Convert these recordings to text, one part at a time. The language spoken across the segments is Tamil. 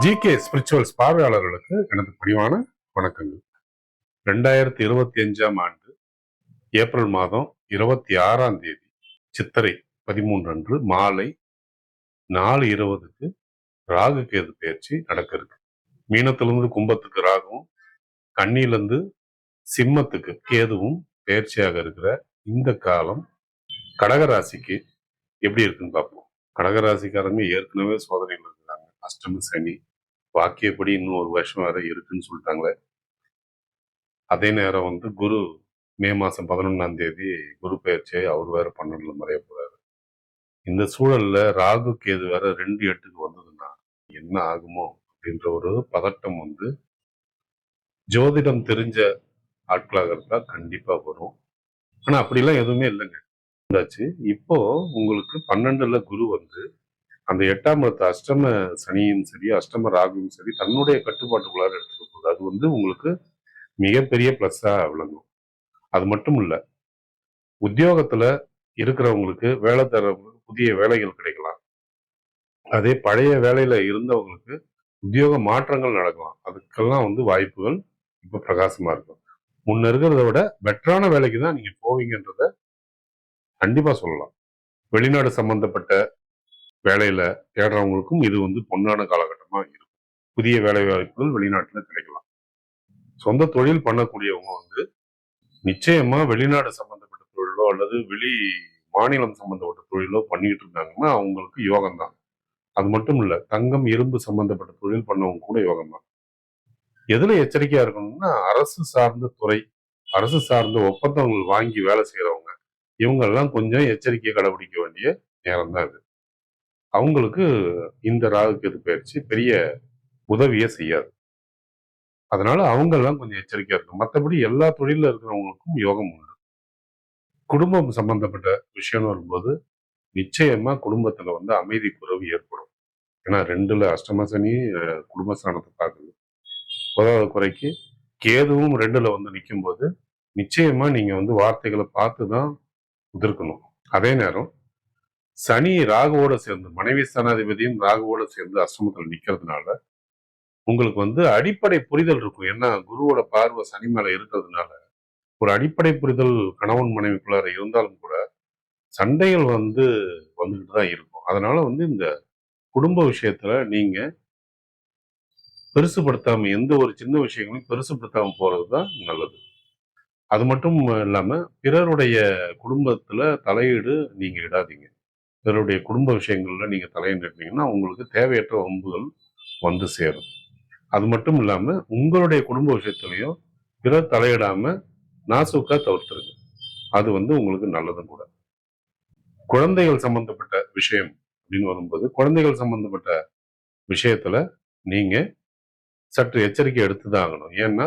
ஜி கே ஸ்பிரிச்சுவல்ஸ் பார்வையாளர்களுக்கு எனது பணிவான வணக்கங்கள். ரெண்டாயிரத்தி இருபத்தி அஞ்சாம் ஆண்டு ஏப்ரல் மாதம் இருபத்தி ஆறாம் தேதி சித்திரை பதிமூன்று அன்று மாலை நாலு இருபதுக்கு ராகு கேது பயிற்சி நடக்க இருக்கு மீனத்திலிருந்து கும்பத்துக்கு ராகுவும் கண்ணிலிருந்து சிம்மத்துக்கு கேதுவும் பயிற்சியாக இருக்கிற இந்த காலம் கடகராசிக்கு எப்படி இருக்குன்னு பார்ப்போம். கடகராசிக்காரங்க ஏற்கனவே சோதனைகள் இருக்கிறாங்க அஷ்டம சனி. வாக்கியப்படி இன்னும் ஒரு வருஷம் வேற இருக்குன்னு சொல்லிட்டாங்களே. அதே நேரம் வந்து குரு மே மாசம் பதினொன்றாம் தேதி குரு பயிற்சியை அவர் வேற பன்னெண்டுல மறைய போறாரு. இந்த சூழல்ல ராகு கேது வேற ரெண்டு எட்டுக்கு வந்ததுன்னா என்ன ஆகுமோ அப்படின்ற ஒரு பதட்டம் வந்து ஜோதிடம் தெரிஞ்ச ஆட்களாக இருந்தா கண்டிப்பா வரும். ஆனா அப்படிலாம் எதுவுமே இல்லைங்க. இருந்தாச்சு இப்போ உங்களுக்கு பன்னெண்டுல குரு வந்து அந்த எட்டாம் இடத்து அஷ்டம சனியும் சரி அஷ்டம ராகுவும் சரி தன்னுடைய கட்டுப்பாட்டுக்குள்ளார எடுத்துக்க போகுது. அது வந்து உங்களுக்கு மிகப்பெரிய ப்ளஸ்ஸாக விளங்கும். அது மட்டும் இல்லை உத்தியோகத்தில் இருக்கிறவங்களுக்கு வேலை தரவங்களுக்கு புதிய வேலைகள் கிடைக்கலாம். அதே பழைய வேலையில் இருந்தவங்களுக்கு உத்தியோக மாற்றங்கள் நடக்கலாம். அதுக்கெல்லாம் வந்து வாய்ப்புகள் இப்போ பிரகாசமாக இருக்கும். முன்ன இருக்கிறத விட பெட்டரான வேலைக்கு தான் நீங்கள் போவீங்கன்றத கண்டிப்பாக சொல்லலாம். வெளிநாடு சம்பந்தப்பட்ட வேலையில தேடுறவங்களுக்கும் இது வந்து பொன்னான காலகட்டமா இருக்கும். புதிய வேலை வாய்ப்புகள் வெளிநாட்டுல கிடைக்கலாம். சொந்த தொழில் பண்ணக்கூடியவங்க வந்து நிச்சயமா வெளிநாடு சம்பந்தப்பட்ட தொழிலோ அல்லது வெளி மாநிலம் சம்பந்தப்பட்ட தொழிலோ பண்ணிட்டு இருந்தாங்கன்னா அவங்களுக்கு யோகம் தான். அது மட்டும் இல்ல தங்கம் இரும்பு சம்பந்தப்பட்ட தொழில் பண்ணவங்க கூட யோகம் தான். எதுல எச்சரிக்கையா இருக்கணும்னா அரசு சார்ந்த துறை அரசு சார்ந்த ஒப்பந்தங்கள் வாங்கி வேலை செய்யறவங்க இவங்க எல்லாம் கொஞ்சம் எச்சரிக்கையை கடைபிடிக்க வேண்டிய நேரம் தான் இது. அவங்களுக்கு இந்த ராகுக்கு பயிற்சி பெரிய உதவியை செய்யாது. அதனால அவங்கெல்லாம் கொஞ்சம் எச்சரிக்கையா இருக்கும் மற்றபடி எல்லா தொழிலில் இருக்கிறவங்களுக்கும் யோகம் உண்டு. குடும்பம் சம்பந்தப்பட்ட விஷயம்னு வரும்போது நிச்சயமா குடும்பத்துல வந்து அமைதி குறைவு ஏற்படும். ஏன்னா ரெண்டுல அஷ்டமசனி குடும்பஸ்தானத்தை பார்க்குது. உதவ குறைக்கு கேதுவும் ரெண்டுல வந்து நிற்கும் போது நிச்சயமா நீங்க வந்து வார்த்தைகளை பார்த்து தான் உதிர்க்கணும். அதே நேரம் சனி ராகுவோட சேர்ந்து மனைவி ஸ்தானாதிபதியும் ராகுவோட சேர்ந்து அஷ்டமத்தில் நிக்கிறதுனால உங்களுக்கு வந்து அடிப்படை புரிதல் இருக்கும். ஏன்னா குருவோட பார்வை சனி மேல இருக்கிறதுனால ஒரு அடிப்படை புரிதல் கணவன் மனைவிக்குள்ளார இருந்தாலும் கூட சண்டைகள் வந்து வந்துகிட்டு தான் இருக்கும். அதனால வந்து இந்த குடும்ப விஷயத்துல நீங்க பெருசுப்படுத்தாம எந்த ஒரு சின்ன விஷயங்களையும் பெருசுப்படுத்தாம போறது தான் நல்லது. அது மட்டும் இல்லாம பிறருடைய குடும்பத்துல தலையீடு நீங்க இடாதீங்க. பிறருடைய குடும்ப விஷயங்கள்ல நீங்க தலையிட்டீங்கன்னா உங்களுக்கு தேவையற்ற வம்புகள் வந்து சேரும். அது மட்டும் இல்லாம உங்களுடைய குடும்ப விஷயத்திலையும் பிறர் தலையிடாம நாசுக்கா தவிர்த்துருங்க. அது வந்து உங்களுக்கு நல்லதும் கூட. குழந்தைகள் சம்பந்தப்பட்ட விஷயம் அப்படின்னு வரும்போது குழந்தைகள் சம்பந்தப்பட்ட விஷயத்துல நீங்க சற்று எச்சரிக்கை எடுத்துதான் ஆகணும். ஏன்னா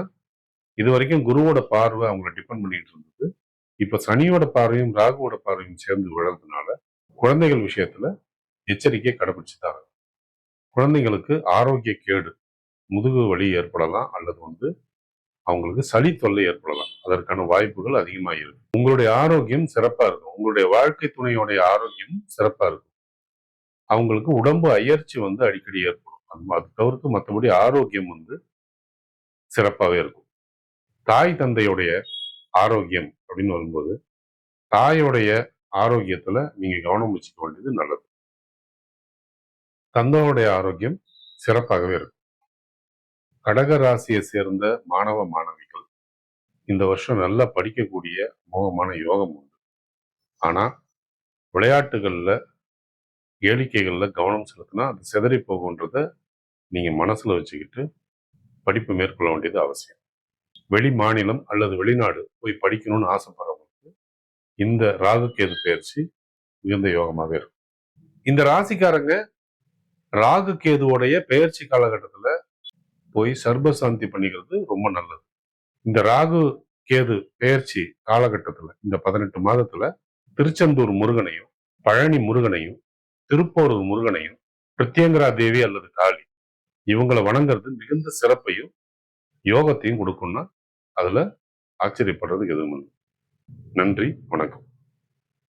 இது வரைக்கும் குருவோட பார்வை அவங்கள டிபெண்ட் பண்ணிட்டு இருந்தது. இப்ப சனியோட பார்வையும் ராகுவோட பார்வையும் சேர்ந்து விழறதுனால குழந்தைகள் விஷயத்துல எச்சரிக்கை கடைபிடிச்சுதான் குழந்தைங்களுக்கு ஆரோக்கிய கேடு முதுகு வலி ஏற்படலாம் அல்லது வந்து அவங்களுக்கு சளி தொல்லை ஏற்படலாம். அதற்கான வாய்ப்புகள் அதிகமாக இருக்கு. உங்களுடைய ஆரோக்கியம் சிறப்பாக இருக்கும். உங்களுடைய வாழ்க்கை துணையோடைய ஆரோக்கியம் சிறப்பாக இருக்கும். அவங்களுக்கு உடம்பு அயற்சி வந்து அடிக்கடி ஏற்படும். அது தவிர்த்து மற்றபடி ஆரோக்கியம் வந்து சிறப்பாகவே இருக்கும். தாய் தந்தையுடைய ஆரோக்கியம் அப்படின்னு வரும்போது தாயோடைய ஆரோக்கியத்துல நீங்க கவனம் வச்சுக்க வேண்டியது நல்லது. தந்தையோடைய ஆரோக்கியம் சிறப்பாகவே இருக்கும். கடக ராசியை சேர்ந்த மாணவ மாணவிகள் இந்த வருஷம் நல்லா படிக்கக்கூடிய மோகமான யோகம் உண்டு. ஆனா விளையாட்டுகள்ல கேளிக்கைகளில் கவனம் செலுத்தினா அது சிதறி போகுன்றத நீங்க மனசுல வச்சுக்கிட்டு படிப்பு மேற்கொள்ள வேண்டியது அவசியம். வெளி மாநிலம் அல்லது வெளிநாடு போய் படிக்கணும்னு ஆசைப்படுறவங்க இந்த ராகு கேது பயிற்சி மிகுந்த யோகமாக இருக்கும். இந்த ராசிக்காரங்க ராகு கேதுவோடைய பெயர்ச்சி காலகட்டத்துல போய் சர்வசாந்தி பண்ணிக்கிறது ரொம்ப நல்லது. இந்த ராகு கேது பெயர்ச்சி காலகட்டத்துல இந்த பதினெட்டு மாதத்துல திருச்செந்தூர் முருகனையும் பழனி முருகனையும் திருப்போரூர் முருகனையும் பிரத்யங்கரா தேவி அல்லது காளி இவங்களை வணங்குறது மிகுந்த சிறப்பையும் யோகத்தையும் கொடுக்கும்னா அதுல ஆச்சரியப்படுறதுக்கு எதுவும் இல்லை. நன்றி வணக்கம்.